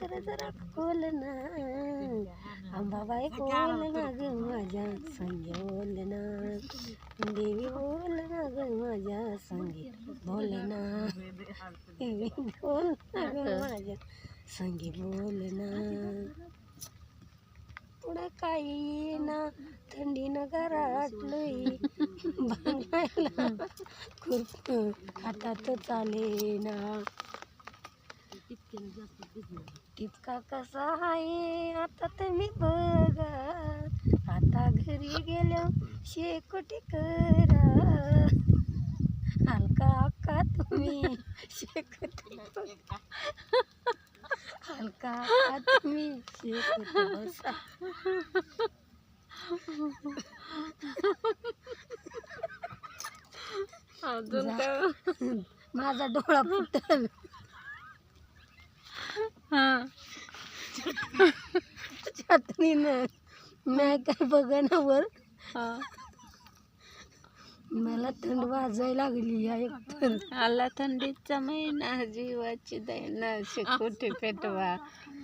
तर जरा खोल ना. अंबाबाई बोल ना ग माझ्या संगे. बोल ना. देवी बोल ना ग माझ्या संगे. बोल ना. देवी बोल ना ग माझ्या संगे. बोल ना. पुढे काही ना. थंडीनं गारटलंय बांगायला खुरप हातात चाले ना टिपका कसा आहे आता तुम्ही बघा आता घरी गेलो शेकोटी करा हलका अक्का तुम्ही शेकोटी. हलका अक्का तुम्ही शेकोटी बसा. अजून माझा डोळा फुटल. हा. छत्रीनं नाही काय बघा वर. हा. मला थंड वाजायला लागली आहे आला थंडीचा महिना जीवाची दैना शिकुटी पेटवा.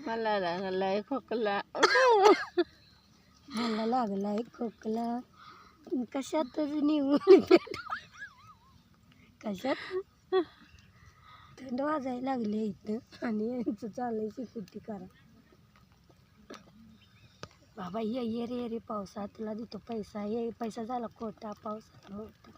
मला लागलाय खोकला. मला लागलाय खोकला. कशात निवड कशात? थंड वाजायला लागले इथं. आणि यांचं चालायची शिकुटी करा. बाबा ये ये रे ये रे पावसा तुला देतो पैसा ये पैसा झाला खोटा मोठा.